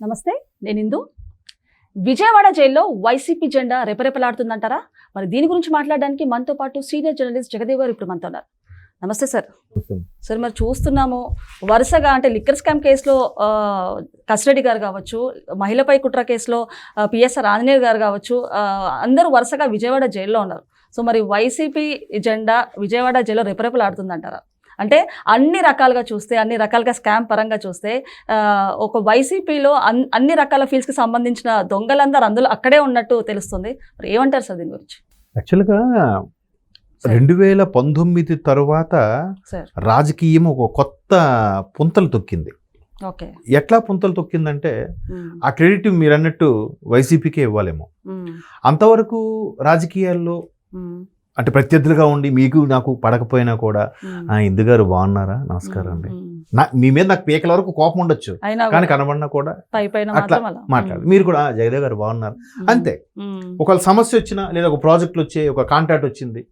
నమస్తే నేను ఇందు. విజయవాడ జైల్లో వైసీపీ జెండా రెపరెపలాడుతుందంటారా? మరి దీని గురించి మాట్లాడడానికి మనతో పాటు సీనియర్ జర్నలిస్ట్ జగదేవ్ గారు ఇప్పుడు మనతో ఉన్నారు. నమస్తే సార్. సార్ మరి చూస్తున్నాము వరుసగా అంటే లిక్కర్ స్కామ్ కేసులో ఆ, కసిరెడ్డి గారు కావచ్చు మహిళపై కుట్ర కేసులో పిఎస్ఆర్ ఆంజనేయులు గారు కావచ్చు అందరూ వరుసగా విజయవాడ జైల్లో ఉన్నారు. సో మరి వైసీపీ జెండా విజయవాడ జైల్లో రెపరెపలాడుతుందంటారా? అంటే అన్ని రకాలుగా చూస్తే అన్ని రకాలుగా స్కామ్ పరంగా చూస్తే ఒక వైసీపీలో అన్ అన్ని రకాల ఫీల్డ్స్కి సంబంధించిన దొంగలందరూ అందులో అక్కడే ఉన్నట్టు తెలుస్తుంది. మరి ఏమంటారు సార్ దీని గురించి? యాక్చువల్గా రెండు వేల పంతొమ్మిది తరువాత సార్. రాజకీయం ఒక కొత్త పుంతలు తొక్కింది. ఓకే. ఎట్లా పుంతలు తొక్కిందంటే ఆ క్రెడిట్ మీరు అన్నట్టు వైసీపీకే ఇవ్వాలేమో. అంతవరకు రాజకీయాల్లో అంటే ప్రత్యర్థులుగా ఉండి మీకు నాకు పడకపోయినా కూడా ఉమ్, ఆ ఇందు గారు బాగున్నారా? నమస్కారం అండి. నా మీ మీద నాకు పీకల వరకు కోపం ఉండొచ్చు. కానీ కనబడినా కూడా అట్లా మాట్లాడు. మీరు కూడా "ఆ, జగదేవ్ గారు బాగున్నారు. అంతే. ఒకవేళ సమస్య వచ్చినా లేదా ఒక ప్రాజెక్టులు వచ్చే ఒక కాంట్రాక్ట్ వచ్చింది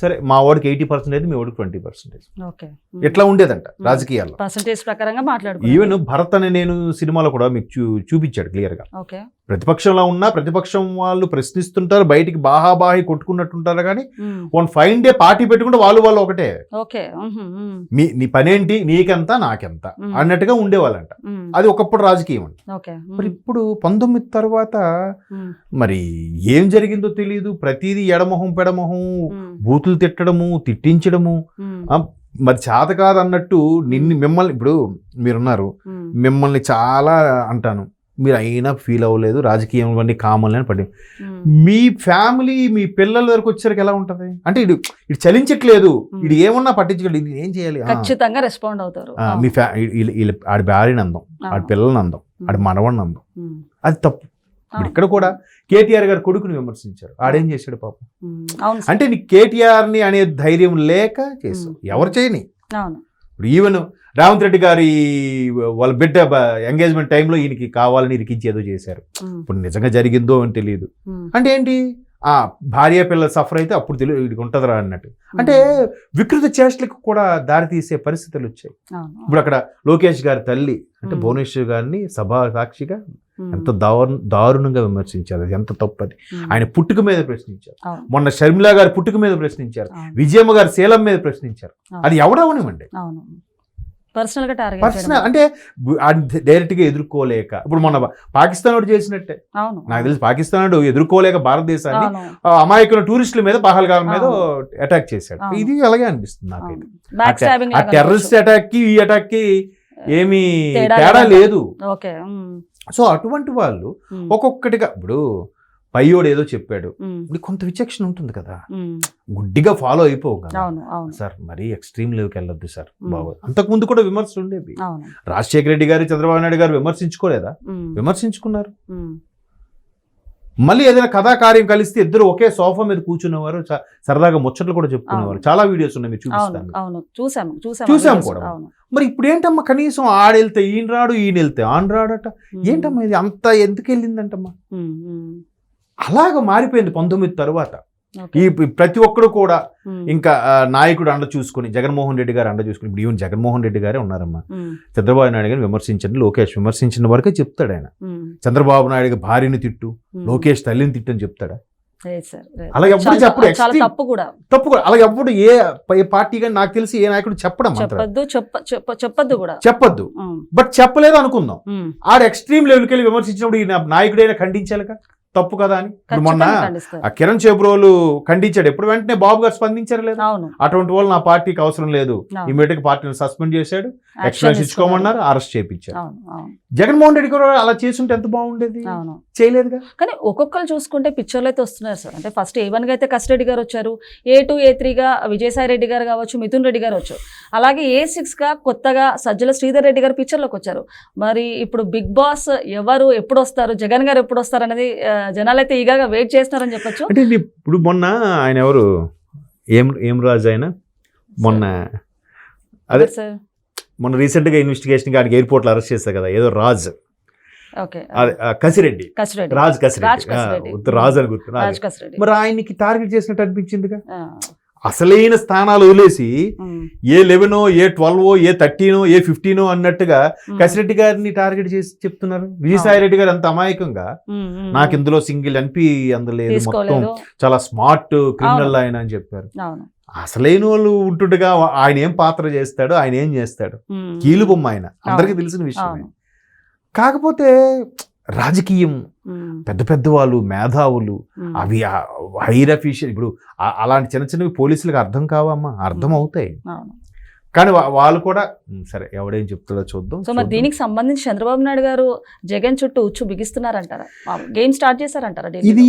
సరే మా వాడికి ఎయిటీ పర్సెంటేజ్ మీ వాడికి ట్వంటీ పర్సెంటేజ్ ఎట్లా ఉండేదంట రాజకీయాల్లో? పర్సంటేజ్ ప్రకారంగా మాట్లాడు ఈవెన్ భరత్ అని నేను సినిమాలో కూడా మీకు చూ చూపించాడు క్లియర్గా. ప్రతిపక్షంలో ఉన్నా ప్రతిపక్షం వాళ్ళు ప్రశ్నిస్తుంటారు బయటికి బాహాబాహి కొట్టుకున్నట్టుంటారు కానీ వన్ ఫైన్ డే పార్టీ పెట్టుకుంటే వాళ్ళు వాళ్ళు ఒకటే. ఓకే. మీ నీ పనేంటి? నీకెంత నాకెంత ఉమ్, అన్నట్టుగా ఉండేవాళ్ళంట. అది ఒకప్పుడు రాజకీయం అంట ఉమ్, మరి ఇప్పుడు పంతొమ్మిది తర్వాత మరి ఏం జరిగిందో తెలియదు ప్రతిదీ ఎడమొహం పెడమొహం బూతులు తిట్టడము తిట్టించడము. మరి చేత కాదు అన్నట్టు నిన్ను మిమ్మల్ని ఇప్పుడు మీరున్నారు. మిమ్మల్ని చాలా అంటాను. మీరు అయినా ఫీల్ అవ్వలేదు రాజకీయం ఇవన్నీ కామన్ అని పడి ఉమ్, మీ ఫ్యామిలీ మీ పిల్లల దగ్గరకు వచ్చేసరికి ఎలా ఉంటది? అంటే ఇడు ఇటు చలించట్లేదు ఇది ఏమన్నా పట్టించుకోలేదు ఇది ఏం చేయాలి? ఖచ్చితంగా రెస్పాండ్ అవుతారు. మీ ఫ్యా ఆడి భార్యని అందం ఆడి పిల్లల్ని అందం ఆడి మనవడిని అందం. అది తప్పు. ఇక్కడ కూడా కేటీఆర్ గారు కొడుకుని విమర్శించారు. ఆడేం చేశాడు పాపం. అంటే నీ కేటీఆర్ని అనే ధైర్యం లేక చేసావు. ఎవరు చేయని? అవును. ఇప్పుడు ఈవెన్ రేవంత్ రెడ్డి గారి వాళ్ళ బిడ్డ ఎంగేజ్మెంట్ టైంలో ఈయనకి కావాలని ఇరికించి ఏదో చేశారు. ఇప్పుడు నిజంగా జరిగిందో అని తెలియదు. అంటే ఏంటి? ఆ భార్య పిల్లల సఫర్ అయితే అప్పుడు తెలియదు వీడికి ఉంటుందిరా అన్నట్టు. అంటే వికృత చేష్టలకు కూడా దారి తీసే పరిస్థితులు వచ్చాయి. ఇప్పుడు అక్కడ లోకేష్ గారి తల్లి అంటే. భువనేశ్వర్ గారిని సభా సాక్షిగా ఎంత దారు దారుణంగా విమర్శించారు. అది ఎంత తప్పది. ఉమ్, ఆయన పుట్టుక మీద ప్రశ్నించారు. మొన్న షర్మిలా గారి పుట్టుక మీద ప్రశ్నించారు. విజయమ్మ గారి శీలం మీద ప్రశ్నించారు. అది ఎవడవనివ్వండి పర్సనల్గా టార్గెట్ పర్సనల్ అంటే డైరెక్ట్గా ఎదుర్కోలేక. ఇప్పుడు మొన్న పాకిస్తాన్ వాడు చేసినట్టే. అవును. నాకు తెలిసి పాకిస్తాన్ వాడు ఎదుర్కోలేక భారతదేశాన్ని అమాయకుల టూరిస్టుల మీద పహల్గాం మీద అటాక్ చేశాడు. ఇది అలాగే అనిపిస్తుంది నాకైతే. స్టాబింగ్ ఆ టెర్రరిస్ట్ అటాక్కి ఈ అటాక్కి ఏమీ తేడా లేదా? ఓకే. సో అటువంటి వాళ్ళు ఒక్కొక్కటిగా ఇప్పుడు పయ్యోడు ఏదో చెప్పాడు. ఇప్పుడు కొంత విచక్షణ ఉంటుంది కదా. గుడ్డిగా ఫాలో అయిపోవు కదా. సార్ మరీ ఎక్స్ట్రీమ్ లెవెల్కి వెళ్ళొద్దు సార్ మ్మ్. బాగోదు అంతకుముందు కూడా విమర్శలు ఉండేవి. రాజశేఖర రెడ్డి గారు చంద్రబాబు నాయుడు గారు విమర్శించుకోలేదా? విమర్శించుకున్నారు. మళ్ళీ ఏదైనా కథాకార్యం కలిస్తే ఇద్దరు ఒకే సోఫా మీద కూర్చునేవారు. సరదాగా ముచ్చట్లు కూడా చెప్పుకునేవారు. చాలా వీడియోస్ ఉన్నాయి మీరు చూపిస్తాను. అవును. చూసాము చూసాము చూసాం కూడా. మరి ఇప్పుడు ఏంటమ్మా కనీసం ఆడెళ్తే ఈయన రాడు ఈయన వెళ్తే ఆన్ రాడట ఏంటమ్మా ఇది అంత ఎందుకు వెళ్ళిందంటమ్మా అలాగ మారిపోయింది పంతొమ్మిది తరువాత. ఈ ప్రతి ఒక్కరు కూడా ఇంకా నాయకుడు అండ చూసుకుని జగన్మోహన్ రెడ్డి గారు అండ చూసుకుని ఇప్పుడు ఈవెన్ జగన్మోహన్ రెడ్డి గారే ఉన్నారమ్మా. చంద్రబాబు నాయుడు గారిని విమర్శించండి లోకేష్ విమర్శించిన వరకే చెప్తాడు ఆయన. చంద్రబాబు నాయుడు భార్యని తిట్టు. లోకేష్ తల్లిని తిట్టు అని చెప్తాడా? లేదు సార్, లేదు. అలా ఎప్పుడు చాలా- చెప్పడు, చాలా extreme. తప్పు కూడా. తప్పు కూడా. అలాగే ఎప్పుడు ఏ పార్టీ కానీ నాకు తెలిసి ఏ నాయకుడు చెప్పడం చెప్పొద్దు చెప్ప చెప్ప- చెప్పొద్దు కూడా. చెప్పొద్దు. బట్ చెప్పలేదు అనుకుందాం. ఆడ ఎక్స్ట్రీమ్ లెవెల్కి వెళ్ళి విమర్శించినప్పుడు ఈ నాయకుడైనా ఖండించాలిగా తప్పు కదా అని. మొన్న. ఆ కిరణ్ చేబ్రోలు ఖండించాడు. ఎప్పుడు వెంటనే బాబు గారు స్పందించారు లేదు? అటువంటి వాళ్ళు నా పార్టీకి అవసరం లేదు. ఇమీడియట్ పార్టీని సస్పెండ్ చేశాడు. ఎక్స్ప్లెయిన్ ఇచ్చుకోమన్నారు అరెస్ట్ చేయించారు జగన్మోహన్ రెడ్డి కూడా అలా చేసుంటే ఎంత బాగుండేది? అవును. చేయలేదుగా? కానీ ఒక్కొక్కరు చూసుకుంటే పిక్చర్లు అయితే వస్తున్నారు సార్. అంటే ఫస్ట్ ఏ వన్గా అయితే కసిరెడ్డి గారు వచ్చారు. ఏ టూ ఏ త్రీగా విజయసాయి రెడ్డి గారు కావచ్చు మిథున్ రెడ్డి గారు వచ్చారు. అలాగే ఏ సిక్స్గా కొత్తగా సజ్జల శ్రీధర్ రెడ్డి గారు పిక్చర్లోకి వచ్చారు. మరి ఇప్పుడు బిగ్ బాస్ ఎవరు ఎప్పుడు వస్తారు జగన్ గారు ఎప్పుడు వస్తారు అనేది జనాలు అయితే ఈగాగా వెయిట్ చేస్తున్నారని చెప్పొచ్చు. అంటే ఇప్పుడు మొన్న ఆయన ఎవరు? ఏం ఏం రాజు ఆయన? మొన్న అదే. సార్? మొన్న రీసెంట్గా ఇన్వెస్టిగేషన్ గారికి ఎయిర్పోర్ట్లో అరెస్ట్ చేస్తారు కదా ఏదో రాజ్. కసిరెడ్డి. రాజ్ కసిరెడ్డి. రాజ్ అని గుర్తు మరి ఆయనకి టార్గెట్ చేసినట్టు అనిపించిందిగా? అసలైన స్థానాలు వదిలేసి ఏ లెవెనో ఏ ట్వెల్వో ఏ థర్టీనో ఏ ఫిఫ్టీనో అన్నట్టుగా కసిరెడ్డి గారిని టార్గెట్ చేసి చెప్తున్నారు. విజయసాయి రెడ్డి గారు అంత అమాయకంగా నాకు ఇందులో సింగిల్ అనిపి అందులేదు మొత్తం చాలా స్మార్ట్ క్రిమినల్ ఆయన అని చెప్పారు. అసలైన వాళ్ళు ఉంటుండగా ఆయన ఏం పాత్ర చేస్తాడు ఆయన ఏం చేస్తాడు. కీలు బొమ్మ ఆయన. అందరికీ తెలిసిన విషయం అవును. కాకపోతే రాజకీయం పెద్ద పెద్ద వాళ్ళు మేధావులు అవి హైర్ అఫీషియల్ ఇప్పుడు అలాంటి చిన్న చిన్నవి పోలీసులకు అర్థం కావమ్మా. అర్థం అవుతాయి కానీ వాళ్ళు కూడా "ఉమ్, సరే ఎవడేం చెప్తాడో చూద్దాం సో మరి చూద్దాం." దీనికి సంబంధించి చంద్రబాబు నాయుడు గారు జగన్ చుట్టూ ఉచ్చు బిగిస్తున్నారంటారా? Game start చేశారంటారా? ఇది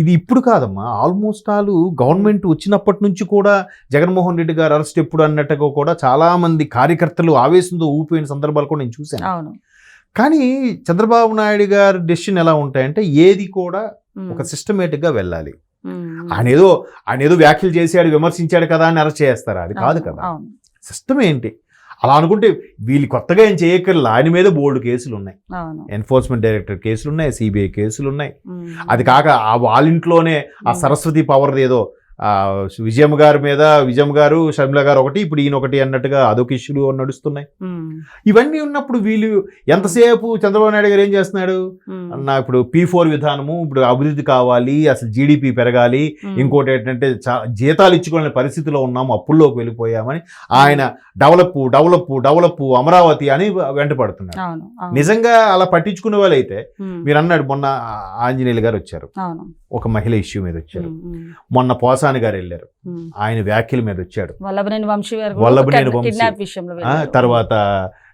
ఇది ఇప్పుడు కాదమ్మా. ఆల్మోస్ట్ ఆల్ గవర్నమెంట్ వచ్చినప్పటి నుంచి కూడా జగన్మోహన్ రెడ్డి గారు అరెస్ట్ ఎప్పుడు అన్నట్టుగా కూడా చాలా మంది కార్యకర్తలు ఆవేశంతో ఊపిన సందర్భాలు కూడా నేను చూశాను. అవును. కానీ చంద్రబాబు నాయుడు గారి డెసిషన్ ఎలా ఉంటాయంటే ఏది కూడా ఒక సిస్టమేటిక్గా వెళ్ళాలి ఆయన ఏదో ఆయన ఏదో వ్యాఖ్యలు చేశాడు విమర్శించాడు కదా అని అరెస్ట్ చేస్తారా? అది కాదు కదా. సిస్టమ్ ఏంటి? అలా అనుకుంటే వీళ్ళు కొత్తగా ఏం చేయక్కర్లా ఆయన మీద బోల్డ్ కేసులు ఉన్నాయి. ఎన్ఫోర్స్మెంట్ డైరెక్టర్ కేసులు ఉన్నాయి సిబిఐ కేసులు ఉన్నాయి. అది కాక ఆ వాళ్ళ ఇంట్లోనే ఆ సరస్వతి పవర్ ఏదో విజయమ్మ గారి మీద విజయమ్మ గారు షర్మిల గారు ఒకటి ఇప్పుడు ఈయన ఒకటి అన్నట్టుగా అదొక ఇష్యూలు నడుస్తున్నాయి. ఇవన్నీ ఉన్నప్పుడు వీళ్ళు ఎంతసేపు చంద్రబాబు నాయుడు గారు ఏం చేస్తున్నాడు? ఉమ్, నా ఇప్పుడు పీ ఫోర్ విధానము ఇప్పుడు అభివృద్ధి కావాలి అసలు జీడిపి పెరగాలి ఇంకోటి ఏంటంటే జీతాలు ఇచ్చుకోలేని పరిస్థితిలో ఉన్నాము అప్పుల్లోకి వెళ్ళిపోయామని ఆయన డెవలప్ డెవలప్ డెవలప్ అమరావతి అని వెంట అవును నిజంగా అలా పట్టించుకునే వాళ్ళైతే మీరు అన్నాడు మొన్న ఆంజనేయులు గారు వచ్చారు. ఒక మహిళ ఇష్యూ మీద వచ్చారు. ఉమ్, ఉమ్, పోసాని గారు వెళ్ళారు. ఆయన వ్యాఖ్యల మీద వచ్చారు వల్లభనేని వంశీ వల్లభనేని. తర్వాత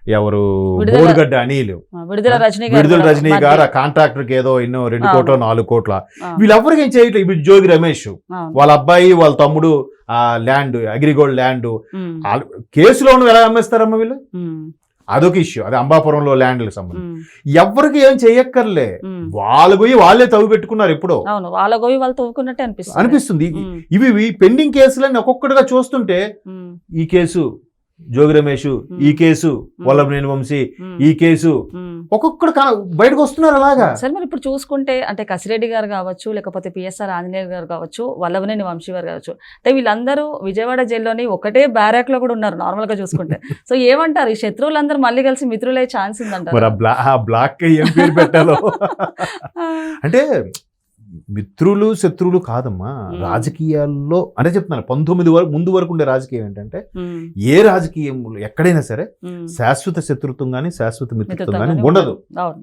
ఎవరు? బోరుగడ్డ అనిల్. విడుదల రజనీ గారు విడుదల రజనీ గారు ఆ కాంట్రాక్టర్కి ఏదో ఎన్నో రెండు. కోట్ల నాలుగు కోట్ల. ఆ, వీళ్ళెవ్వరికి ఏం చేయట్లేదు. ఇప్పుడు జోగి రమేష్. వాళ్ళ అబ్బాయి వాళ్ళ తమ్ముడు ఆ ల్యాండ్ అగ్రిగోల్డ్ ల్యాండ్. కేసులో ఎలా అమ్మేస్తారమ్మా వీళ్ళు? అదొక ఇష్యూ అది అంబాపురంలో ల్యాండ్లకు సంబంధించి. ఎవరికి ఏం చెయ్యక్కర్లే. ఉమ్. వాళ్ళు పోయి వాళ్ళే తవ్వి పెట్టుకున్నారు ఎప్పుడో. అవును వాళ్ళ గోవి వాళ్ళు తవ్వుకున్నట్టే అనిపిస్తుంది. అనిపిస్తుంది. ఇవి పెండింగ్ కేసులన్నీ ఒక్కొక్కటిగా చూస్తుంటే ఈ కేసు జోగి రమేష్ ఈ కేసు వల్లభనేని వంశీ ఈ కేసు. ఒక్కొక్కడు బయటకు వస్తున్నారు అలాగా? సరే మరి ఇప్పుడు చూసుకుంటే అంటే కసిరెడ్డి గారు కావచ్చు లేకపోతే పిఎస్ఆర్ ఆంజనేయులు గారు కావచ్చు వల్లభనేని వంశీ గారు కావచ్చు అంటే వీళ్ళందరూ విజయవాడ జైల్లోని ఒకటే బ్యారాక్లో కూడా ఉన్నారు నార్మల్గా చూసుకుంటే. సో ఏమంటారు? ఈ శత్రువులందరూ మళ్ళీ కలిసి మిత్రులే ఛాన్స్ ఉందంటారు? బ్లాక్కి ఏం పేరు పెట్టాలో? అంటే మిత్రులు శత్రువులు కాదమ్మా. మ్మ్. రాజకీయాల్లో అంటే చెప్తున్నాను పంతొమ్మిది వరకు ముందు వరకు ఉండే రాజకీయం ఏంటంటే ఏ రాజకీయం ఎక్కడైనా సరే శాశ్వత శత్రుత్వం కానీ శాశ్వత మిత్రత్వం కానీ ఉండదు.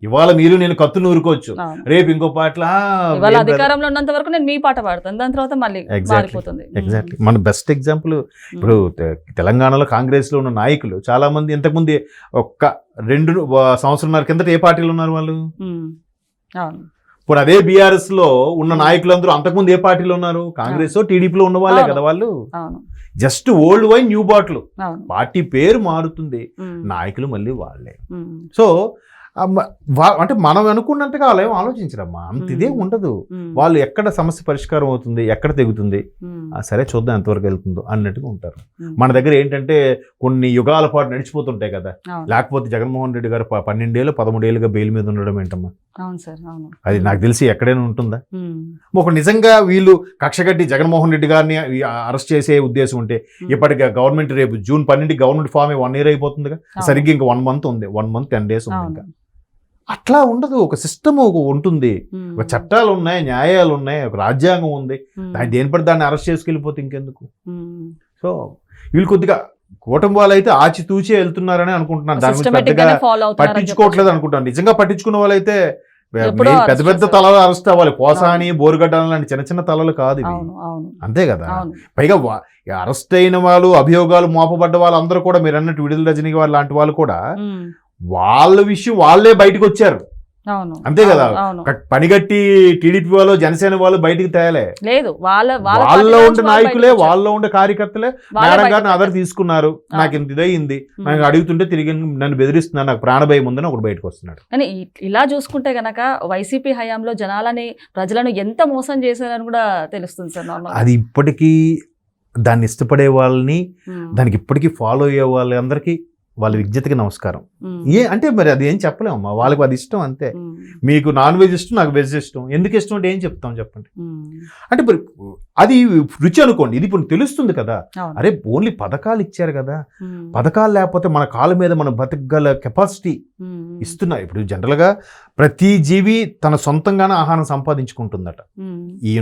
ఇవాళ మీరు నేను కత్తులు నూరుకోవచ్చు. రేపు ఇంకో పాటల అధికారంలో ఉన్నంత వరకు నేను మీ పాట పాడతాను. దాని తర్వాత మళ్ళీ. మారిపోతుంది. ఎగ్జాక్ట్లీ మన బెస్ట్ ఎగ్జాంపుల్ ఇప్పుడు తెలంగాణలో కాంగ్రెస్లో ఉన్న నాయకులు చాలా మంది ఇంతకుముందు ఒక్క రెండు సంవత్సరంన్నర కిందట ఏ పార్టీలో ఉన్నారు వాళ్ళు? ఇప్పుడు అదే బీఆర్ఎస్లో ఉన్న నాయకులందరూ అంతకుముందు ఏ పార్టీలో ఉన్నారు? కాంగ్రెస్ టీడీపీలో ఉన్న వాళ్ళే. కదా వాళ్ళు? Just old wine new bottle party పేరు మారుతుంది. ఉమ్, నాయకులు మళ్ళీ వాళ్ళే. సో వా- అంటే మనం అనుకున్నట్టుగా వాళ్ళు ఏం ఆలోచించరమ్మా. అంత ఇదే. ఉండదు. వాళ్ళు ఎక్కడ సమస్య పరిష్కారం అవుతుంది ఎక్కడ తెగుతుంది? సరే చూద్దాం ఎంతవరకు వెళ్తుందో అన్నట్టుగా ఉంటారు. మన దగ్గర ఏంటంటే కొన్ని యుగాల పాటు నడిచిపోతుంటాయి కదా. లేకపోతే జగన్మోహన్ రెడ్డి గారు పన్నెండేళ్ళు పదమూడేళ్ళుగా బెయిల్ మీద ఉండడం ఏంటమ్మా? అవును సార్ అవును. అది నాకు తెలిసి ఎక్కడైనా ఉంటుందా? ఒక నిజంగా వీళ్ళు కక్షగట్టి జగన్మోహన్ రెడ్డి గారిని అరెస్ట్ చేసే ఉద్దేశం ఉంటే ఇప్పటికి గవర్నమెంట్ రేపు జూన్ పన్నెండు గవర్నమెంట్ ఫామ్ వన్ ఇయర్ అయిపోతుందిగా. సరిగ్గా ఇంకా వన్ మంత్ ఉంది వన్ మంత్ టెన్ డేస్ ఉంది ఇంకా. అట్లా ఉండదు ఒక సిస్టమ్ ఉంటుంది. ఉమ్, ఒక చట్టాలు ఉన్నాయి న్యాయాలు ఉన్నాయి ఒక రాజ్యాంగం ఉంది. దాన్ని దేని పడి దాన్ని అరెస్ట్ చేసుకెళ్ళిపోతే ఇంకెందుకు? సో వీళ్ళు కొద్దిగా కుటుంబాలు అయితే ఆచితూచే వెళ్తున్నారని అనుకుంటున్నాను. దాని గురించి పెద్దగా పట్టించుకోవట్లేదు. అనుకుంటాను. నిజంగా పట్టించుకున్న వాళ్ళైతే పెద్ద పెద్ద. తలలు అరెస్ట్ అవ్వాలి. పోసాని బోరుగడ్డ లాంటి చిన్న చిన్న తలలు కాదు ఇవి. అంతే కదా? పైగా అరెస్ట్ అయిన వాళ్ళు అభియోగాలు మోపబడ్డ వాళ్ళందరూ కూడా మీరు అన్నట్టు విడుదల రజనీ గారు లాంటి వాళ్ళు కూడా వాళ్ళ విషయం వాళ్ళే బయటకు వచ్చారు అంతే కదా? అవును, అవును. క- పనిగట్టి టీడీపీ వాళ్ళు జనసేన వాళ్ళు బయటికి తేలే. లేదు వాళ్ళ వాళ్ళ వాళ్ళలో ఉండే నాయకులే. వాళ్ళలో ఉండే కార్యకర్తలే. మేడం గారిని వచ్చారు. తీసుకున్నారు. నాకు ఇంత ఇదయింది. నాకు అడుగుతుంటే తిరిగి నన్ను బెదిరిస్తున్నారు. నాకు ప్రాణభయం ఉందని ఒకటి బయటకు వస్తున్నాడు. కానీ ఇలా చూసుకుంటే గనక వైసీపీ హయాంలో జనాలని ప్రజలను ఎంత మోసం చేశారని కూడా తెలుస్తుంది సార్ అది ఇప్పటికీ దాన్ని ఇష్టపడే వాళ్ళని దానికి ఇప్పటికీ ఫాలో అయ్యే వాళ్ళందరికీ వాళ్ళ విజ్ఞతకి నమస్కారం ఏ అంటే మరి అది ఏం చెప్పలేమమ్మా వాళ్ళకి అది ఇష్టం అంతే మీకు నాన్ వెజ్ ఇష్టం నాకు వెజ్ ఇష్టం ఎందుకు ఇష్టం అంటే ఏం చెప్తాం చెప్పండి. అంటే ఇప్పుడు అది రుచి అనుకోండి ఇది ఇప్పుడు తెలుస్తుంది కదా. అరే ఓన్లీ పథకాలు ఇచ్చారు కదా. పథకాలు లేకపోతే మన కాళ్ళ మీద మనం బతకగల కెపాసిటీ ఉమ్. ఇస్తున్నారు ఇప్పుడు జనరల్గా ప్రతి జీవి తన సొంతంగానే ఆహారం సంపాదించుకుంటుందట. ఈ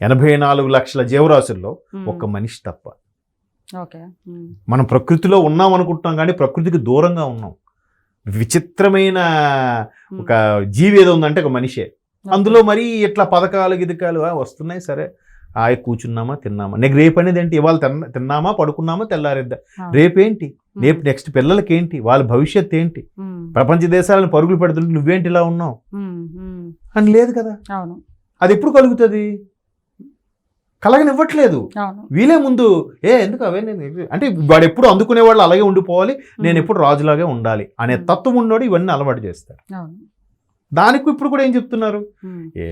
ఎనభై నాలుగు లక్షల జీవరాశుల్లో. ఒక్క మనిషి తప్ప. మనం ప్రకృతిలో ఉన్నాం అనుకుంటున్నాం కానీ ప్రకృతికి దూరంగా ఉన్నాం. విచిత్రమైన ఒక జీవి ఏదో ఉందంటే ఒక మనిషే. అందులో మరి ఇట్లా పథకాలు గిదకాలు వస్తున్నాయి సరే. ఆయ కూర్చున్నామా తిన్నామా? నెక్స్ట్ రేపు అనేది ఏంటి? ఇవాళ తిన్న తిన్నామా పడుకున్నామా తెల్లారిద్దా. రేపేంటి. రేపు నెక్స్ట్ పిల్లలకి ఏంటి వాళ్ళ భవిష్యత్ ఏంటి. ప్రపంచ దేశాలను పరుగులు పెడుతుంటే నువ్వేంటి ఇలా ఉన్నావు. అని లేదు కదా. అవును. అది ఎప్పుడు కలుగుతుంది? కలగనివ్వట్లేదు. వీలే ముందు ఏ ఎందుకు అవే నేను అంటే వాడు ఎప్పుడు అందుకునే వాళ్ళు అలాగే ఉండిపోవాలి నేను ఎప్పుడు రాజులాగే ఉండాలి అనే. తత్వం ఉన్నోడు ఇవన్నీ అలవాటు అవును. దానికి ఇప్పుడు కూడా ఏం చెప్తున్నారు. ఏ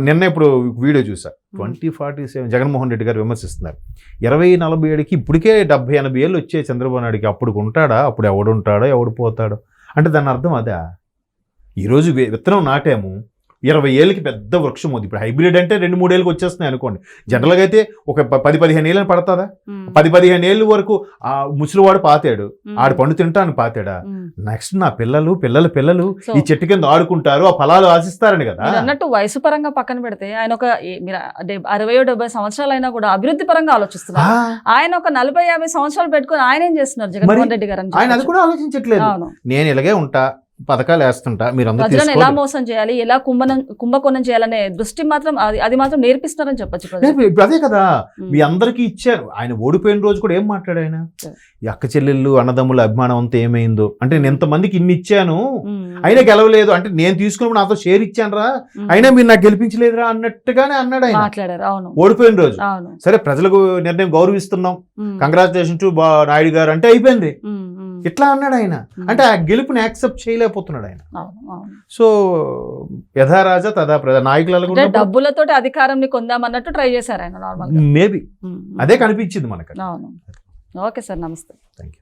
నిన్న ఇప్పుడు వీడియో చూసా. Twenty forty seven Jaganmohan Reddy garu విమర్శిస్తున్నారు. ఇరవై నలభై ఏడుకి ఇప్పటికే డెబ్బై ఎనభై ఏళ్ళు వచ్చే చంద్రబాబు నాయుడుకి అప్పుడు ఉంటాడా? అప్పుడు ఎవడు ఉంటాడో ఎవడు పోతాడో? అంటే దాని అర్థం అదా. ఈరోజు విత్తనం నాటాము ఇరవై ఏళ్ళకి పెద్ద వృక్షం ఉంది. ఇప్పుడు హైబ్రిడ్ అంటే రెండు మూడేళ్ళకి వచ్చేస్తున్నాయి అనుకోండి. జనరల్గా అయితే ఒక పది పదిహేను ఏళ్ళని పడుతుందా. పది పదిహేను ఏళ్ళ వరకు ఆ ముసలివాడు పాతాడు. ఆడు పండు తింటాను పాతాడా. నెక్స్ట్ నా పిల్లలు పిల్లల పిల్లలు ఈ చెట్టు కింద ఆడుకుంటారు ఆ ఫలాలు ఆశిస్తారని కదా? అన్నట్టు వయసు పరంగా పక్కన పెడితే ఆయన ఒక అరవై డెబ్బై సంవత్సరాలు అయినా కూడా అభివృద్ధి పరంగా ఆలోచిస్తున్నారు. ఆయన ఒక నలభై యాభై సంవత్సరాలు పెట్టుకొని ఆయన ఏం చేస్తున్నారు? జగన్మోహన్ రెడ్డి గారు ఆయన అది. కూడా ఆలోచించట్లేదు. నేను ఇలాగే ఉంటా పథకాలు వేస్తుంటా మీరు ప్రజలను ఎలా. మోసం చేయాలి ఎలా కుంభనం కుంభకోణం చేయాలనే దృష్టి మాత్రం అది మాత్రం నేర్పిస్తున్నారని చెప్పొచ్చు అదే కదా. మీ అందరికీ ఇచ్చారు ఆయన ఓడిపోయిన రోజు కూడా ఏం మాట్లాడు ఆయన సరే. ఈ అక్క చెల్లెళ్ళు అన్నదమ్ముల అభిమానం అంతా ఏమైందో అంటే నేను ఎంతమందికి ఇన్ని ఇచ్చాను. అయినా గెలవలేదు అంటే నేను తీసుకున్నప్పుడు నాతో షేర్ ఇచ్చాను రా. అయినా మీరు నాకు గెలిపించలేదురా అన్నట్టుగానే అన్నాడు ఆయన మాట్లాడారు అవును ఓడిపోయిన రోజు సరే ప్రజలకు నిర్ణయం గౌరవిస్తున్నాం. కంగ్రాచులేషన్ టు నాయుడు గారు అంటే అయిపోయింది. ఇట్లా అన్నాడు ఆయన. అంటే ఆ గెలుపుని యాక్సెప్ట్ చేయలేకపోతున్నాడు ఆయన. సో యథారాజా తదా ప్రజా నాయకులలో అంటే డబ్బులతోటి అధికారం కొందామన్నట్టు ట్రై చేశారు ఆయన నార్మల్ మేబీ. అదే కనిపించింది మనకు. ఓకే సార్ నమస్తే. Thank you